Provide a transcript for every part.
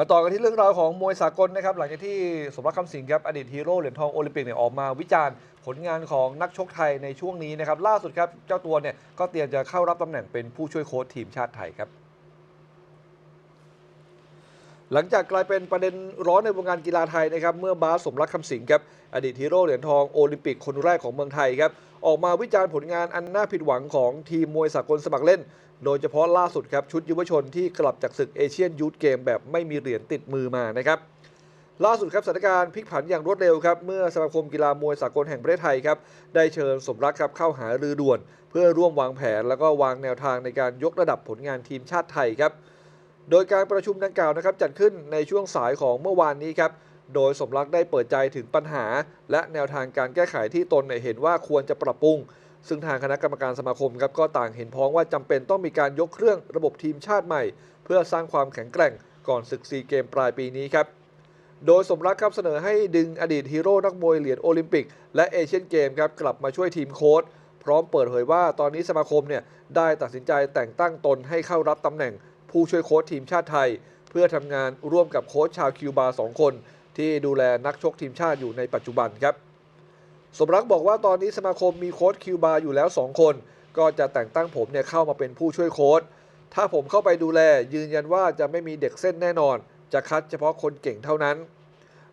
มาต่อกันที่เรื่องราวของมวยสากลนะครับหลังจากที่สมรักคำสิงห์ครับอดีตฮีโร่เหรียญทองโอลิมปิกเนี่ยออกมาวิจารณ์ผลงานของนักชกไทยในช่วงนี้นะครับล่าสุดครับเจ้าตัวเนี่ยก็เตรียมจะเข้ารับตำแหน่งเป็นผู้ช่วยโค้ชทีมชาติไทยครับ หลังจากกลายเป็นประเด็นร้อนในวงการกีฬาไทยนะครับ เมื่อบาสสมรักคำสิงห์ครับอดีตฮีโร่เหรียญทองโอลิมปิกคนแรกของเมืองไทยครับออกมาวิจารณ์ผลงานอันน่าผิดหวังของทีมมวยสากลสมัครเล่น โดยเฉพาะล่าสุดครับ ชุดยุวชนที่กลับจากศึกเอเชียนยูทเกมแบบไม่มีเหรียญติดมือมานะครับล่าสุดครับสถานการณ์พลิกผันอย่างรวดเร็วครับ เมื่อสมาคมกีฬามวยสากลแห่งประเทศไทยครับได้เชิญสมรักครับเข้าหารือด่วน เพื่อร่วมวางแผนแล้วก็วางแนวทางในการยกระดับผลงานทีมชาติไทยครับ โดยการประชุมดังกล่าวนะครับจัดขึ้นในช่วงสายของเมื่อวานนี้ครับ โดยสมรักได้เปิดใจถึงปัญหา และแนวทางการแก้ไขที่ตนเห็นว่าควรจะปรับปรุง ซึ่งทางคณะกรรมการสมาคมครับก็ต่างเห็นพ้องว่าจำเป็นต้องมีการยกเครื่องระบบทีมชาติใหม่ เพื่อสร้างความแข็งแกร่งก่อนศึกซีเกมปลายปีนี้ครับ โดยสมรักครับเสนอให้ดึงอดีตฮีโร่นักมวยเหรียญโอลิมปิก และเอเชียนเกมครับกลับมาช่วยทีมโค้ชพร้อมเปิดเผยว่าตอนนี้สมาคมเนี่ยได้ตัดสินใจแต่งตั้งตนให้เข้ารับตำแหน่ง ผู้ช่วยโค้ชทีมชาติไทย เพื่อทำงานร่วมกับโค้ชชาวคิวบาสองคน ที่ดูแลนักชกทีมชาติอยู่ในปัจจุบันครับ สมรักบอกว่าตอนนี้สมาคมมีโค้ชคิวบาอยู่แล้ว 2 คน ก็จะแต่งตั้งผมเนี่ยเข้ามาเป็นผู้ช่วยโค้ชถ้าผมเข้าไปดูแลยืนยันว่าจะไม่มีเด็กเส้นแน่นอน จะคัดเฉพาะคนเก่งเท่านั้น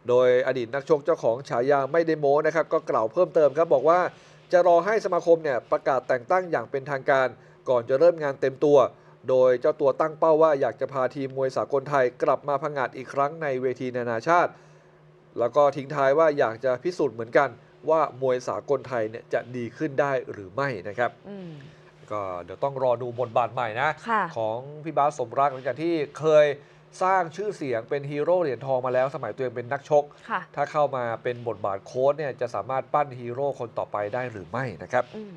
โดยอดีตนักชกเจ้าของฉายาไม่ได้โม้นะครับก็กล่าวเพิ่มเติมครับบอกว่าจะรอให้สมาคมเนี่ยประกาศแต่งตั้งอย่างเป็นทางการ ก่อนจะเริ่มงานเต็มตัว โดยเจ้าตัวตั้งเป้าว่าอยากจะพาทีมมวยสากลไทยกลับมาพังงาดอีกครั้งในเวทีนานาชาติ แล้วก็ทิ้งท้ายว่าอยากจะพิสูจน์เหมือนกัน ว่ามวยสากลไทยเนี่ยจะดีขึ้นได้หรือไม่นะครับอืมก็เดี๋ยวต้องรอดูบทบาทใหม่นะค่ะของพี่บาสสมรักหลังจากที่เคยสร้างชื่อเสียงเป็นฮีโร่เหรียญทองมาแล้วสมัยตัวเองเป็นนักชกค่ะถ้าเข้ามาเป็นบทบาทโค้ชเนี่ยจะสามารถปั้นฮีโร่คนต่อไปได้หรือไม่นะครับอืม